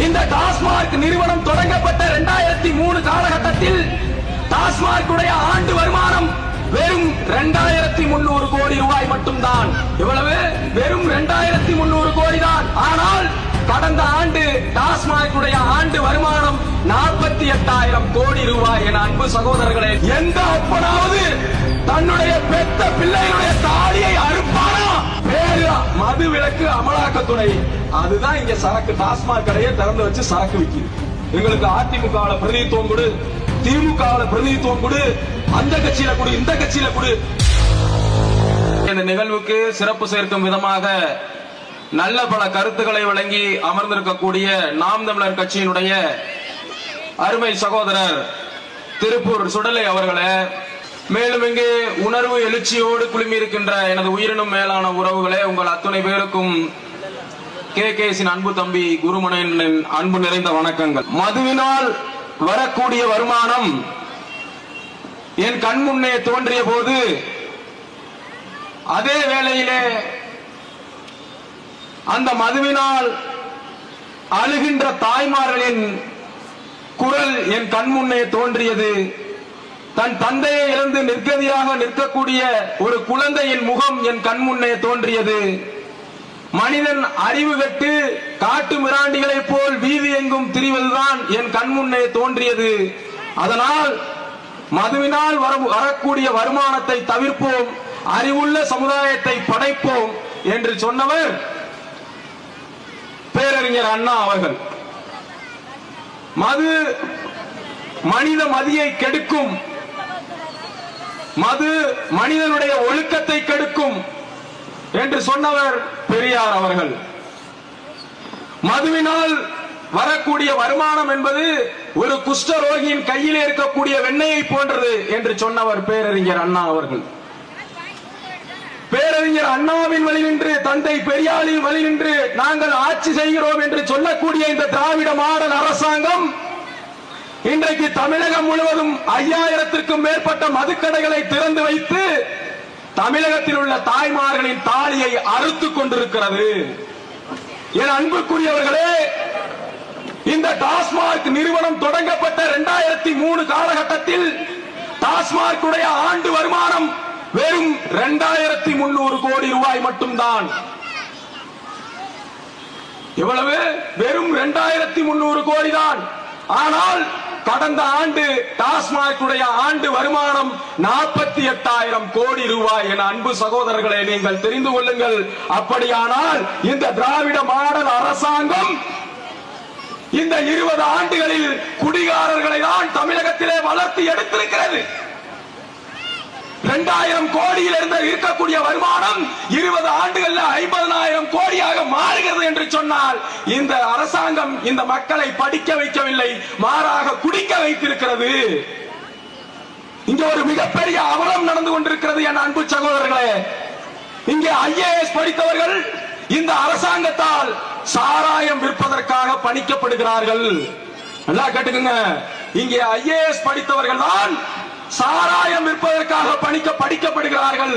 இந்த டாஸ்மார்க் நிறுவனம் தொடங்கப்பட்ட இரண்டாயிரத்தி மூணு காலகட்டத்தில் டாஸ்மாக் உடைய ஆண்டு வருமானம் வெறும் இரண்டாயிரத்தி முன்னூறு கோடி ரூபாய் மட்டும்தான். இவ்வளவு? வெறும் இரண்டாயிரத்தி முன்னூறு கோடி தான் ஆனால் கடந்த ஆண்டு டாஸ்மாக் உடைய ஆண்டு வருமானம் நாற்பத்தி எட்டாயிரம் கோடி ரூபாய் என அன்பு சகோதரர்களே எந்த அப்பனாவது தன்னுடைய பெத்த பிள்ளைகளுடைய தாலியை அறுப்பானா மது விலக்கு அமலாக்கத்துறை அதுதான் இங்க சரக்கு டாஸ்மாக் கடையை திறந்து வச்சு சரக்கு விற்கிது எங்களுக்கு அதிமுக பிரதிநிதித்துவம் கொடு திமுக பிரதிநிதித்துவம் கொடு அந்த கட்சியில கொடு இந்த கட்சியில கொடு. இந்த நிகழ்வுக்கு சிறப்பு சேர்க்கும் விதமாக நல்ல பல கருத்துக்களை வழங்கி அமர்ந்திருக்கக்கூடிய நாம் தமிழர் கட்சியினுடைய அருமை சகோதரர் திருப்பூர் சுடலை அவர்களை மேலும் இங்கே உணர்வு எழுச்சியோடு குழுமி இருக்கின்ற எனது உயிரினும் மேலான உறவுகளே உங்கள் அத்துணை பேருக்கும் கே. கேசின் அன்பு தம்பி குருமனையின் அன்பு நிறைந்த வணக்கங்கள். மதுவினால் வரக்கூடிய வருமானம் என் கண் முன்னே தோன்றிய போது அதே வேளையிலே அந்த மதுவினால் அழுகின்ற தாய்மார்களின் குரல் என் கண் முன்னே தோன்றியது. தன் தந்தையை இழந்து நிர்கதியாக நிற்கக்கூடிய ஒரு குழந்தையின் முகம் என் கண்முன்னே தோன்றியது. மனிதன் அறிவு கட்டு காட்டு மிராண்டிகளைப் போல் வீதி எங்கும் திரிவதுதான் என் கண்முன்னே தோன்றியது. அதனால் மதுவினால் வர- வரக்கூடிய வருமானத்தை தவிர்ப்போம் அறிவுள்ள சமுதாயத்தை படைப்போம் என்று சொன்னவர் பேரறிஞர் அண்ணா அவர்கள். மது மனித மதியை கெடுக்கும் மது மனிதனுடைய ஒழுக்கத்தை கெடுக்கும் என்று சொன்னவர் பெரியார் அவர்கள். மதுவினால் வரக்கூடிய வருமானம் என்பது ஒரு குஷ்டரோகியின் கையில் இருக்கக்கூடிய வெண்ணையை போன்றது என்று சொன்னவர் பேரறிஞர் அண்ணா அவர்கள். பேரறிஞர் அண்ணாவின் வழி நின்று தந்தை பெரியாரின் வழி நின்று நாங்கள் ஆட்சி செய்கிறோம் என்று சொல்லக்கூடிய இந்த திராவிட மாடல் அரசாங்கம் இன்றைக்கு தமிழகம் முழுவதும் ஐயாயிரத்திற்கும் மேற்பட்ட மதுக்கடைகளை திறந்து வைத்து தமிழகத்தில் உள்ள தாய்மார்களின் தாலியை அறுத்துக் கொண்டிருக்கிறது. என் அன்புக்குரியவர்களே இந்த டாஸ்மாக் நிறுவனம் தொடங்கப்பட்ட இரண்டாயிரத்தி மூணு காலகட்டத்தில் டாஸ்மாக் உடைய ஆண்டு வருமானம் வெறும் இரண்டாயிரத்தி முன்னூறு கோடி ரூபாய் மட்டும்தான். இவ்வளவு வெறும் இரண்டாயிரத்தி முன்னூறு கோடி தான் ஆனால் கடந்த ஆண்டு டாஸ்மாக் உடைய ஆண்டு வருமானம் நாற்பத்தி எட்டாயிரம் கோடி ரூபாய் என அன்பு சகோதரர்களை நீங்கள் தெரிந்து கொள்ளுங்கள். அப்படியானால் இந்த திராவிட மாடல் அரசாங்கம் இந்த இருபது ஆண்டுகளில் குடிகாரர்களை தான் தமிழகத்திலே வளர்த்து எடுத்திருக்கிறது. இரண்டாயிரம் கோடியில் இருந்து இருக்கக்கூடிய வருமானம் இருபது ஆண்டுகள்ல ஐம்பதனாயிரம் கோடியாக மாறுகிறது என்று சொன்னால் இந்த அரசாங்கம் இந்த மக்களை படிக்க வைக்கவில்லை மாறாக குடிக்க வைத்திருக்கிறது. இங்க ஒரு மிகப்பெரிய அவலம் நடந்து கொண்டிருக்கிறது என் அன்பு சகோதரர்களே. இங்கே ஐஏஎஸ் படித்தவர்கள் இந்த அரசாங்கத்தால் சாராயம் விற்பதற்காக பணிக்கப்படுகிறார்கள். நல்லா கேட்டுக்கங்க. இங்கே ஐஏஎஸ் படித்தவர்கள் தான் சாராயம் விற்பதற்காக பணிக்க படிக்கப்படுகிறார்கள்.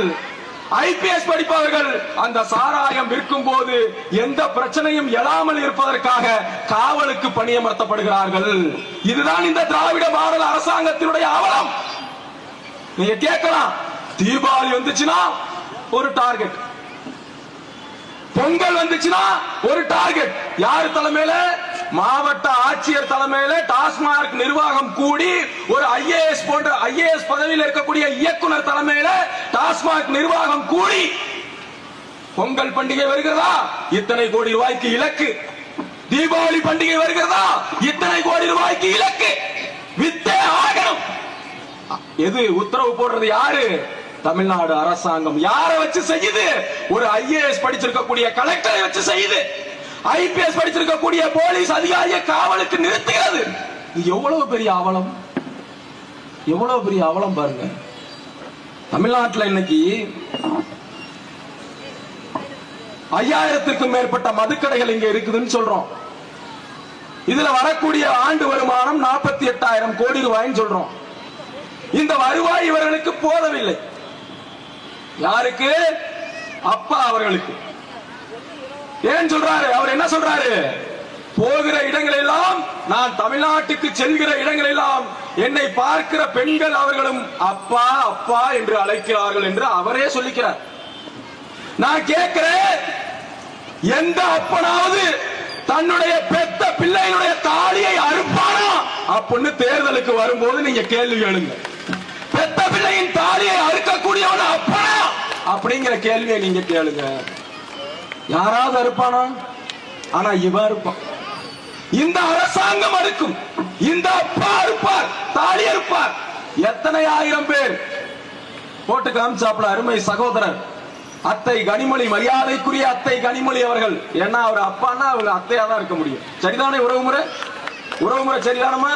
ஐபிஎஸ் படிப்பவர்கள் அந்த சாராயம் விற்கும் போது எந்த பிரச்சனையும் எழாமல் இருப்பதற்காக காவலுக்கு பணியமர்த்தப்படுகிறார்கள். இதுதான் இந்த திராவிட மாடல் அரசாங்கத்தினுடைய அவலம். நீங்க கேட்கலாம் தீபாவளி வந்துச்சுன்னா ஒரு டார்கெட். பொங்கல் வந்துச்சுன்னா ஒரு டார்கெட். யாரு தலைமையில? மாவட்ட ஆட்சியர் தலைமையில டாஸ்மாக் நிர்வாகம் கூடி ஒரு ஐஏஎஸ் போன்ற ஐஏஎஸ் பதவியில் இருக்கக்கூடிய இயக்குனர் தலைமையில டாஸ்மாக் நிர்வாகம் கூடி பொங்கல் பண்டிகை வருகிறதா? இத்தனை கோடி ரூபாய்க்கு இலக்கு. தீபாவளி பண்டிகை வருகிறதா? இத்தனை கோடி ரூபாய்க்கு இலக்கு. வித்தே ஆகணும். எது உத்தரவு போடுறது யாரு? தமிழ்நாடு அரசாங்கம். யாரை வச்சு செய்யுது? ஒரு ஐஏஎஸ் படிச்சிருக்கக்கூடிய கலெக்டரை வச்சு செய்யுது. ஐபிஎஸ் படிச்சிருக்கக்கூடிய போலீஸ் அதிகாரியை காவலுக்கு நிறுத்துகிறது. இது எவ்வளவு பெரிய அவலம்? எவ்வளவு பெரிய அவலம் பாருங்க. தமிழ்நாட்டுல இன்னைக்கு ஐயாயிரத்திற்கும் மேற்பட்ட மதுக்கடைகள் இங்க இருக்குதுன்னு சொல்றோம். இதுல வரக்கூடிய ஆண்டு வருமானம் நாற்பத்தி எட்டாயிரம் கோடி ரூபாய்ன்னு சொல்றோம். இந்த வருவாய் இவர்களுக்கு போதவில்லை. யாருக்கு? அப்பா அவர்களுக்கு. ஏன் சொல்றாரு? அவர் என்ன சொல்றாரு? போகிற இடங்களெல்லாம் நான் தமிழ்நாட்டுக்கு செல்கிற இடங்களெல்லாம் என்னை பார்க்கிற பெண்கள் அவர்களும் அப்பா அப்பா என்று அழைக்கிறார்கள் என்று அவரே சொல்லிக்கிறார். நான் கேட்கிறேன் எந்த அப்பனாவது தன்னுடைய பெத்த பிள்ளைகளுடைய தாலியை அறுப்பானா? அப்படின்னு தேர்தலுக்கு வரும்போது நீங்க கேள்வி கேளுங்க பெத்த பிள்ளையின் தாலியை அறுக்கக்கூடியவன அப்பனா? அப்படிங்கிற கேள்வியை நீங்க கேளுங்க. யாராவது அறுப்பானா ஆனா இவன் இருப்பான். இந்த அரசாங்கம் அறுக்கும் இந்த அப்பா இருப்பார் தாலி இருப்பார் எத்தனை ஆயிரம் பேர்? போட்டு காமிச்சாப்ல அருமை சகோதரர். அத்தை கனிமொழி மரியாதைக்குரிய அத்தை கனிமொழி அவர்கள். ஏன்னா அவர் அப்பான்னா அவர் அத்தையா தான் இருக்க முடியும். சரிதானே உறவுமுறை? உறவுமுறை சரிதானமா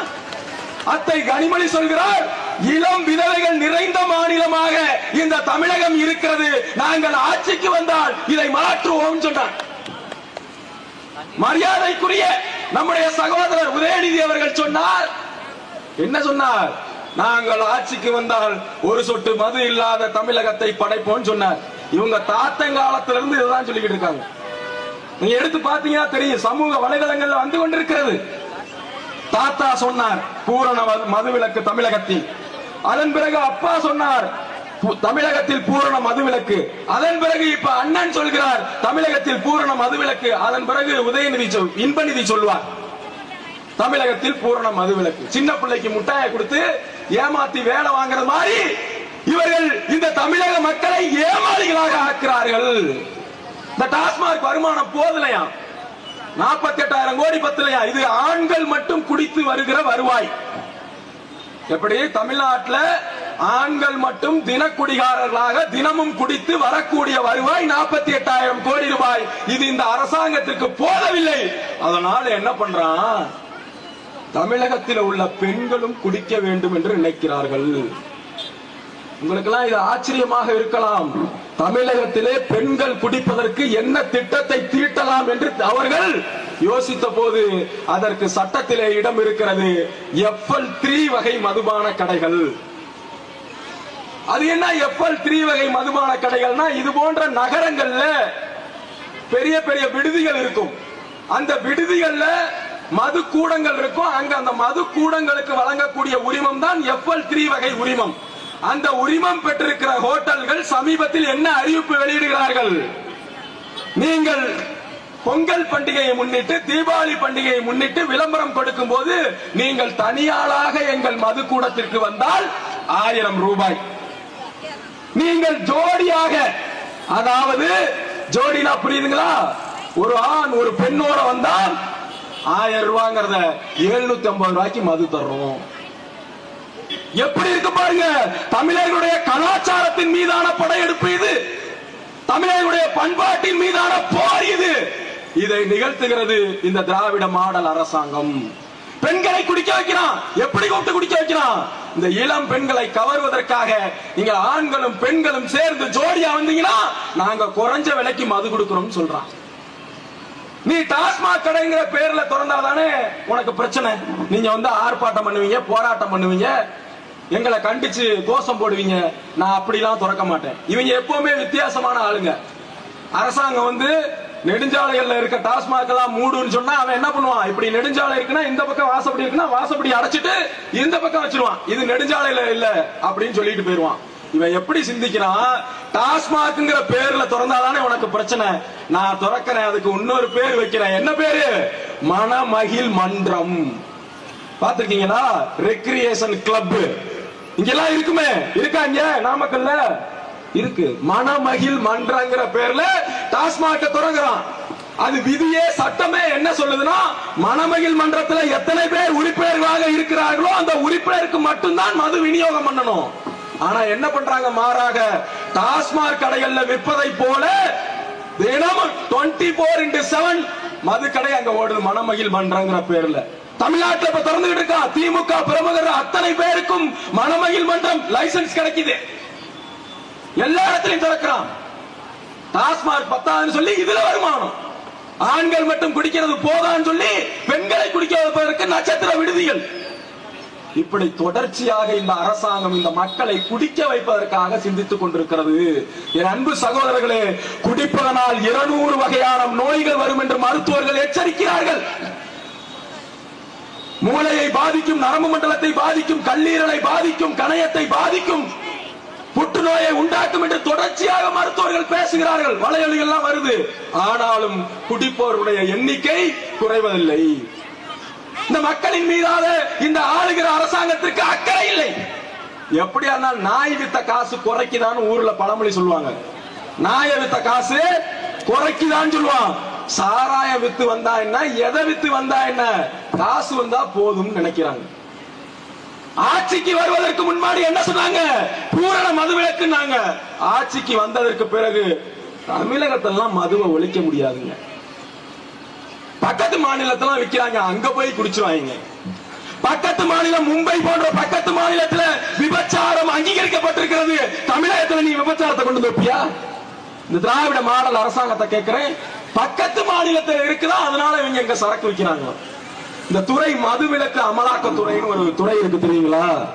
அத்தை கனிமொழி சொல்கிறார் இளம் விதவைகள் நிறைந்த மாநிலமாக இந்த தமிழகம் இருக்கிறது. நாங்கள் ஆட்சிக்கு வந்தால் இதை மாற்றுவோம் சொன்னார். மரியாதைக்குரிய நம்முடைய சகோதரர் உதயநிதி அவர்கள் சொன்னார். என்ன சொன்னார்? நாங்கள் ஆட்சிக்கு வந்தால் ஒரு சொட்டு மது இல்லாத தமிழகத்தை படைப்போம் சொன்னார். இவங்க தாத்தங்காலத்திலிருந்து இதுதான் சொல்லிக்கிட்டு இருக்காங்க. நீங்க எடுத்து பாத்தீங்கன்னா தெரியும் சமூக வலைதளங்கள்ல வந்து கொண்டிருக்கிறது. தாத்தா சொன்னார் பூரண மது- மதுவிலக்கு தமிழகத்தில். அதன் பிறகு அப்பா சொன்னார் பு- தமிழகத்தில் பூரண மதுவிலக்கு. அதன் பிறகு இப்ப அண்ணன் சொல்கிறார் தமிழகத்தில் பூரண மதுவிலக்கு. அதன் பிறகு உதயநிதி சொல் இன்பநிதி சொல்வார். தமிழகத்தில் பூரண மதுவிலக்கு. சின்ன பிள்ளைக்கு முட்டாயை கொடுத்து ஏமாத்தி வேலை வாங்குறது மாதிரி இவர்கள் இந்த தமிழக மக்களை ஏமாளிகளாக ஆக்குறார்கள். இந்த டாஸ்மாக் வருமானம் போதலையா? நாற்பத்தி எட்டாயிரம் கோடி பத்தலையா? இது ஆண்கள் மட்டும் குடித்து வருகிற வருவாய். எப்படி? தமிழ்நாட்டுல ஆண்கள் மட்டும் தினக்குடிகாரர்களாக தினமும் குடித்து வரக்கூடிய வருவாய் நாற்பத்தி எட்டாயிரம் கோடி ரூபாய். இது இந்த அரசாங்கத்திற்கு போதவில்லை. அதனால என்ன பண்றான்? தமிழகத்தில் உள்ள பெண்களும் குடிக்க வேண்டும் என்று நினைக்கிறார்கள். உங்களுக்கெல்லாம் இது ஆச்சரியமாக இருக்கலாம். தமிழகத்திலே பெண்கள் குடிப்பதற்கு என்ன திட்டத்தை தீட்டலாம் என்று அவர்கள் யோசித்த போது அதற்கு சட்டத்திலே இடம் இருக்கிறது. எஃப்எல் த்ரீ வகை மதுபான கடைகள். அது என்ன எஃப்எல் த்ரீ வகை மதுபான கடைகள்னா இது போன்ற நகரங்கள்ல பெரிய பெரிய விடுதிகள் இருக்கும். அந்த விடுதிகள்ல மது கூடங்கள் இருக்கும். அங்க அந்த மது கூடங்களுக்கு வழங்கக்கூடிய உரிமம் தான் எஃப்எல் த்ரீ வகை உரிமம். அந்த உரிமம் பெற்றிருக்கிற ஹோட்டல்கள் சமீபத்தில் என்ன அறிவிப்பு வெளியிடுகிறார்கள்? நீங்கள் பொங்கல் பண்டிகையை முன்னிட்டு தீபாவளி பண்டிகையை முன்னிட்டு விளம்பரம் கொடுக்கும் போது நீங்கள் தனியாளாக எங்கள் மது கூடத்திற்கு வந்தால் ஆயிரம் ரூபாய். நீங்கள் ஜோடியாக அதாவது ஜோடினா புரியுதுங்களா? ஒரு ஆண் ஒரு பெண்ணோட வந்தால் ஆயிரம் ரூபாங்கிறத எழுநூத்தி ஐம்பது ரூபாய்க்கு மது தர்றோம். எப்படி இருக்கு பாருங்க தமிழர்களுடைய கலாச்சாரத்தின் மீதான படையெடுப்பு இது. தமிழர்களுடைய பண்பாட்டின் மீதான போர் இது. இதை நிகழ்த்துகிறது இந்த திராவிட மாடல் அரசாங்கம். பெண்களை குடிக்க வைக்கிறான். எப்படி கூப்பிட்டு குடிக்க வைக்கிறான்? இந்த இளம் பெண்களை கவர்வதற்காக நீங்க ஆண்களும் பெண்களும் சேர்ந்து ஜோடியா வந்தீங்கன்னா நாங்க குறைஞ்ச விலைக்கு மது கொடுக்கிறோம் சொல்றான். நீ டாஸ்மாக் கடைங்கிற பேர்ல திறந்தாதானே உனக்கு பிரச்சனை? நீங்க வந்து ஆர்ப்பாட்டம் பண்ணுவீங்க போராட்டம் பண்ணுவீங்க. எங்களை கண்டிச்சு கோஷம் போடுவீங்க. நான் அப்படிலாம் திறக்க மாட்டேன். இவங்க எப்பவுமே வித்தியாசமான ஆளுங்க. அரசாங்கம் வந்து நெடுஞ்சாலைகள்ல இருக்க டாஸ்மாக் எல்லாம் மூடுன்னு சொன்னா அவன் என்ன பண்ணுவான்? இப்படி நெடுஞ்சாலை இருக்குன்னா இந்த பக்கம் வாசப்படி இருக்குன்னா வாசப்படி அடைச்சிட்டு இந்த பக்கம் வச்சிருவான். இது நெடுஞ்சாலையில இல்ல அப்படின்னு சொல்லிட்டு போயிருவான். இவன் எப்படி சிந்திக்கிறான்? டாஸ்மாக்ங்கிற பேர்ல திறந்தாதானே உனக்கு பிரச்சனை. நான் திறக்கிறேன் அதுக்கு இன்னொரு பேர் வைக்கிறேன். என்ன பேரு? மணமகிழ் மன்றம். பாத்திருக்கீங்களா ரெக்ரியேஷன் கிளப் இங்கெல்லாம் இருக்குமே. இருக்கா இங்க? நாமக்கல்ல? இருக்கு. மணமகிழ் மன்றங்கிற பேர்ல டாஸ்மாக தொடங்குறான். அது விதியே சட்டமே என்ன சொல்லுதுன்னா மணமகிழ் மன்றத்துல எத்தனை பேர் உறுப்பினர்களாக இருக்கிறார்களோ அந்த உறுப்பினருக்கு மட்டும்தான் மது விநியோகம் பண்ணணும். ஆனா என்ன பண்றாங்க மாறாக? டாஸ்மாக் கடைகள்ல விற்பதை போல தினமும் டுவெண்ட்டி போர் இன்டு செவன் மது கடை அங்க ஓடுது மணமகிழ் மன்றங்கிற பேர்ல. தமிழ்நாட்டில் இப்ப திறந்துகிட்டு இருக்கா. திமுக பிரமுகர் அத்தனை பேருக்கும் மணமகிழ் மன்றம் லைசன்ஸ் கிடைக்குது. எல்லா இடத்திலையும் திறக்கிறான். டாஸ்மாக் பத்தாதுன்னு சொல்லி இதுல வருமானம். ஆண்கள் மட்டும் குடிக்கிறது போதான்னு சொல்லி பெண்களை குடிக்க வைப்பதற்கு நட்சத்திர விடுதிகள். இப்படி தொடர்ச்சியாக இந்த அரசாங்கம் இந்த மக்களை குடிக்க வைப்பதற்காக சிந்தித்துக் கொண்டிருக்கிறது. என் அன்பு சகோதரர்களே குடிப்பதனால் இருநூறு வகையான நோய்கள் வரும் என்று மருத்துவர்கள் எச்சரிக்கிறார்கள். மூளையை பாதிக்கும் நரம்பு மண்டலத்தை பாதிக்கும் கல்லீரலை பாதிக்கும் கணையத்தை பாதிக்கும். புற்றுநோயை உண்டாக்கும் என்று தொடர்ச்சியாக மருத்துவர்கள் பேசுகிறார்கள். வலையொலி எல்லாம் வருது. ஆனாலும் குடிப்போருடைய எண்ணிக்கை குறைவதில்லை. இந்த மக்களின் மீதான இந்த ஆளுகிற அரசாங்கத்திற்கு அக்கறை இல்லை. எப்படியா இருந்தாலும் நாய் வித்த காசு குறைக்குதான்னு ஊர்ல பழமொழி சொல்லுவாங்க. நாய வித்த காசு குறைக்குதான்னு சொல்லுவான் சாராய வித்து வந்தா என்ன எதை வித்து வந்தா என்ன? காசு வந்தா போதும்னு நினைக்கிறாங்க. ஆட்சிக்கு வருவதற்கு முன்னாடி என்ன சொன்னாங்க? பூரண மதுவிலக்குனாங்க ஆட்சிக்கு வந்ததற்கு பிறகு தமிழகத்தெல்லாம் மதுவை ஒழிக்க முடியாதுங்க. பக்கத்து மாநிலத்தெல்லாம் விக்கிறாங்க அங்க போய் குடிச்சிருவாங்க. பக்கத்து மாநிலம் மும்பை போன்ற பக்கத்து மாநிலத்துல விபச்சாரம் அங்கீகரிக்கப்பட்டிருக்கிறது. தமிழகத்துல நீ விபச்சாரத்தை கொண்டு வந்து வைப்பியா? இந்த திராவிட மாடல் அரசாங்கத்தை கேட்கிறேன். பக்கத்து மாநிலத்தில் இருக்குதா? அதனால இவங்க எங்க சரக்கு விக்கிறாங்க இந்த துறை மதுவிலக்கு அமலாக்கத்துறைன்னு ஒரு துறை இருக்கு தெரியுங்களா?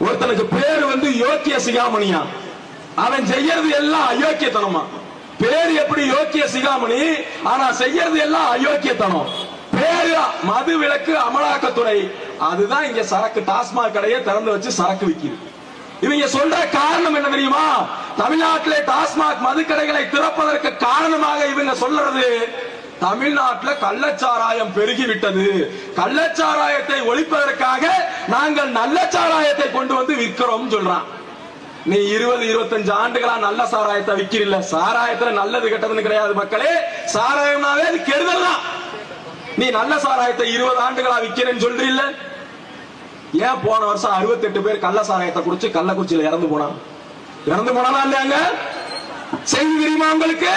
ஒருத்தனுக்கு பேர் வந்து யோக்கிய சிகாமணியா? அவன் செய்யறது எல்லாம் அயோக்கியத்தனமா? பேர் எப்படி யோக்கிய சிகாமணி? ஆனா செய்யறது எல்லாம் அயோக்கியத்தனம். பேரு மது விலக்கு அமலாக்கத்துறை. அதுதான் இங்க சரக்கு டாஸ்மாக் கடையை திறந்து வச்சு சரக்கு விக்குது. இவங்க சொல்ற காரணம் என்ன தெரியுமா? தமிழ்நாட்டிலே டாஸ்மாக் மதுக்கடைகளை திறப்பதற்கு காரணமாக இவங்க சொல்றது தமிழ்நாட்டில் கள்ளச்சாராயம் பெருகிவிட்டது. கள்ளச்சாராயத்தை ஒழிப்பதற்காக நாங்கள் நல்ல சாராயத்தை கொண்டு வந்து விற்கிறோம் சொல்றான். நீ இருபது இருபத்தஞ்சு ஆண்டுகளா நல்ல சாராயத்தை விக்கிறீல்ல சாராயத்துல நல்லது கெட்டதுன்னு கிடையாது மக்களே. சாராயம்னாவே அது கெடுதல் தான். நீ நல்ல சாராயத்தை இருபது ஆண்டுகளா விக்கிறேன்னு சொல்றீல்ல. ஏன் போன வருஷம் 68 பேர் கள்ள சாராயத்தை குடிச்சு கள்ளக்குறிச்சியில இறந்து போனான் இறந்து போனானா இல்லையாங்க? செய்தி தெரியுமா உங்களுக்கு?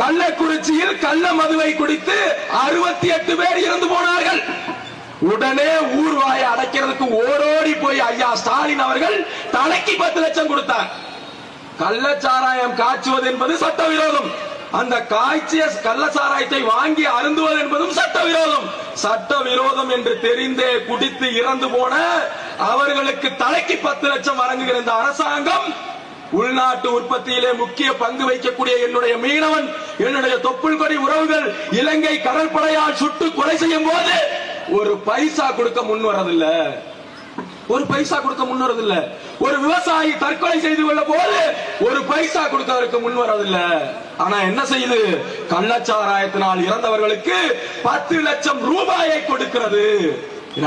கள்ளக்குறிச்சியில் கள்ள மதுவை குடித்து அறுபத்தி எட்டு பேர் இறந்து போனார்கள். உடனே ஊர்வாயை அடைக்கிறதுக்கு ஓடோடி போய் ஐயா ஸ்டாலின் அவர்கள் தலைக்கு பத்து லட்சம் கொடுத்தார். கள்ளச்சாராயம் காய்ச்சுவது என்பது சட்டவிரோதம். அந்த காய்ச்சிய கள்ளச்சாராயத்தை வாங்கி அருந்துவது என்பதும் சட்டவிரோதம். சட்டவிரோதம் என்று தெரிந்தே குடித்து இறந்து போன அவர்களுக்கு தலைக்கு பத்து லட்சம் வழங்குகிற இந்த அரசாங்கம் உள்நாட்டு உற்பத்தியிலே முக்கிய பங்கு வைக்கக்கூடிய என்னுடைய மீனவன் என்னுடைய தொப்புள் கொடி உறவுகள் இலங்கை கடற்படையால் சுட்டு கொலை செய்யும் போது ஒரு பைசா கொடுக்க முன் வரதில்ல. ஒரு பைசா கொடுக்க முன்வரதில்ல ஒரு விவசாயி தற்கொலை செய்து கொள்ள போது ஒரு பைசா கொடுக்கறதுக்கு முன் வரதில்ல. ஆனா என்ன செய்யுது கள்ளச்சாராயத்தினால் இறந்தவர்களுக்கு பத்து லட்சம் ரூபாயை கொடுக்கிறது.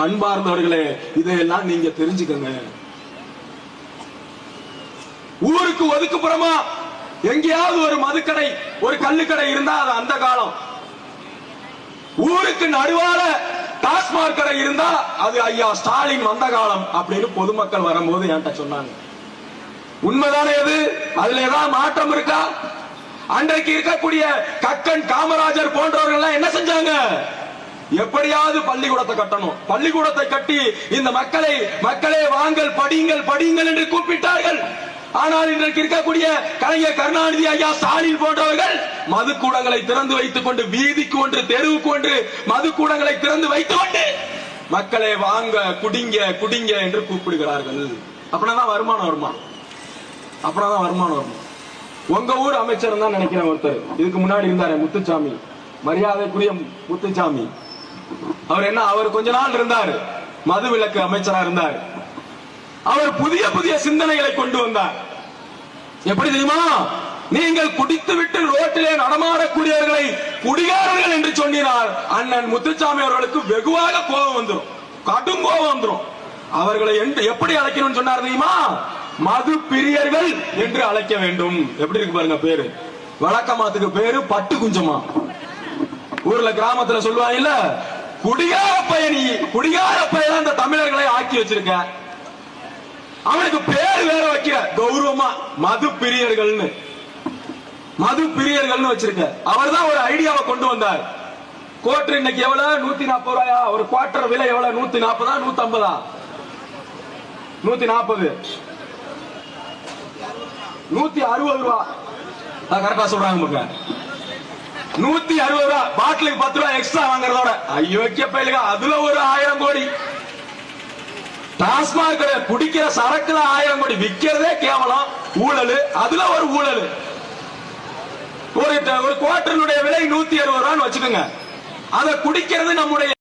அன்பார்ந்தவர்களே இதையெல்லாம் நீங்க தெரிஞ்சுக்கங்க. ஊருக்கு ஒதுக்குப்புறமா எங்கேயாவது ஒரு மதுக்கடை ஒரு கல்லுக்கடை இருந்தா அது அந்த காலம். ஊருக்கு நடுவால டாஸ்மாக் கடை இருந்தா அது ஐயா ஸ்டாலின் வந்த காலம் அப்படின்னு பொதுமக்கள் வரும்போது என்கிட்ட சொன்னாங்க. உண்மைதானே அது அதுல ஏதாவது மாற்றம் இருக்கா? அன்றைக்கு இருக்கக்கூடிய கக்கன் காமராஜர் போன்றவர்கள் எல்லாம் என்ன செஞ்சாங்க? எப்படியாவது பள்ளிக்கூடத்தை கட்டணும். பள்ளிக்கூடத்தை கட்டி இந்த மக்களை மக்களே வாங்கள் படியுங்கள் படியுங்கள் என்று கூப்பிட்டார்கள். ஆனால் இன்றைக்கு இருக்கக்கூடிய கலைஞர் கருணாநிதி ஐயா ஸ்டாலின் போன்றவர்கள் மதுக்கூடங்களை திறந்து வைத்துக் கொண்டு வீதிக்கு ஒன்று தெருவுக்கு ஒன்று மதுக்கூடங்களை திறந்து வைத்துக் கொண்டு மக்களை வாங்க குடிங்க குடிங்க என்று கூப்பிடுகிறார்கள். அப்படின்னா வருமானம் வருமா? அப்படின்னா வருமானம் வருமா? உங்க ஊர் அமைச்சர் தான் நினைக்கிறேன் ஒருத்தர். இதுக்கு முன்னாடி இருந்தாரு முத்துச்சாமி. மரியாதைக்குரிய முத்துச்சாமி. அவர் என்ன அவர் கொஞ்ச நாள் இருந்தார். மது விளக்கு அமைச்சரா இருந்தார். அவர் புதிய புதிய சிந்தனைகளை கொண்டு வந்தார். எப்படி தெரியுமா? நீங்கள் குடித்துவிட்டு ரோட்டிலே நடமாடக்கூடியவர்களை குடிகாரர்கள் என்று சொன்னினால் அண்ணன் முத்துச்சாமி அவர்களுக்கு வெகுவாக கோபம் வந்துடும் கடும் கோபம் வந்துடும் அவர்களை என்று- எப்படி அழைக்கணும்னு சொன்னார் தெரியுமா? மது பிரியர்கள் என்று அழைக்க வேண்டும். எப்படி இருக்கு பாருங்க பேரு? வழக்கமாத்துக்கு பேரு பட்டு குஞ்சமா ஊர்ல கிராமத்துல சொல்லுவாங்கல்ல குடிகார பயணி குடிகார பயணம் அந்த தமிழர்களை ஆக்கி வச்சிருக்க. அவனுக்கு பேர் வேற வைக்கிற. கௌரவமா மது பிரியர்கள்னு. மது பிரியர்கள்னு வச்சிருக்க. அவர் தான் ஒரு ஐடியாவை கொண்டு வந்தார். கோட்டர் இன்னைக்கு எவ்வளவு? நூத்தி நாற்பது ரூபாயா? ஒரு குவார்டர் விலை எவ்வளவு? நூத்தி நாற்பதா நூத்தி ஐம்பதா நூத்தி நாற்பது நூத்தி அறுபது ரூபா. கரெக்டா சொல்றாங்க பாருங்க. நூத்தி அறுபது ரூபா. பாட்டிலுக்கு பத்து ரூபா எக்ஸ்ட்ரா வாங்குறதோட. ஐயோக்கிய பயிலுங்க. அதுல ஒரு ஆயிரம் கோடி. டாஸ்மாக் குடிக்கிற சரக்குல ஆயிரம் கோடி விக்கிறதே கேவலம். ஊழல். அதுல ஒரு ஊழல். ஒரு ஒரு குவார்டருடைய விலை நூத்தி அறுபது ரூபான்னு வச்சுக்கோங்க. அதை குடிக்கிறது நம்முடைய